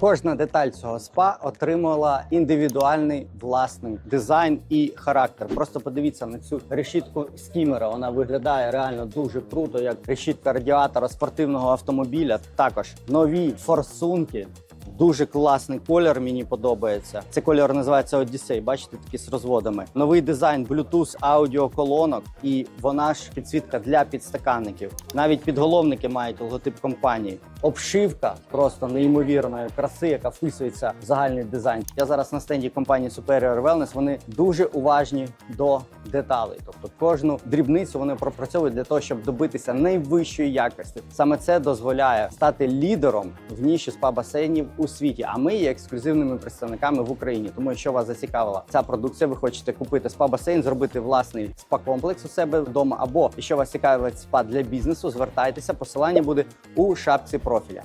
Кожна деталь цього спа отримала індивідуальний власний дизайн і характер. Просто подивіться на цю решітку скімера. Вона виглядає реально дуже круто, як решітка радіатора спортивного автомобіля. Також нові форсунки. Дуже класний колір, мені подобається. Це кольор називається Odyssey, Бачите, такі з розводами. Новий дизайн Bluetooth аудіоколонок, і вона ж підсвітка для підстаканників. Навіть підголовники мають логотип компанії. Обшивка просто неймовірної краси, яка вписується в загальний дизайн. Я зараз на стенді компанії Superior Wellness. Вони дуже уважні до деталей. Тобто кожну дрібницю вони пропрацьовують для того, щоб добитися найвищої якості. Саме це дозволяє стати лідером в ніші спа-басейнів у світі. А ми є ексклюзивними представниками в Україні. Тому, якщо вас зацікавила ця продукція, ви хочете купити спа-басейн, зробити власний спа-комплекс у себе вдома, або якщо вас цікавить спа для бізнесу, звертайтеся. Посилання буде у шапці профіля.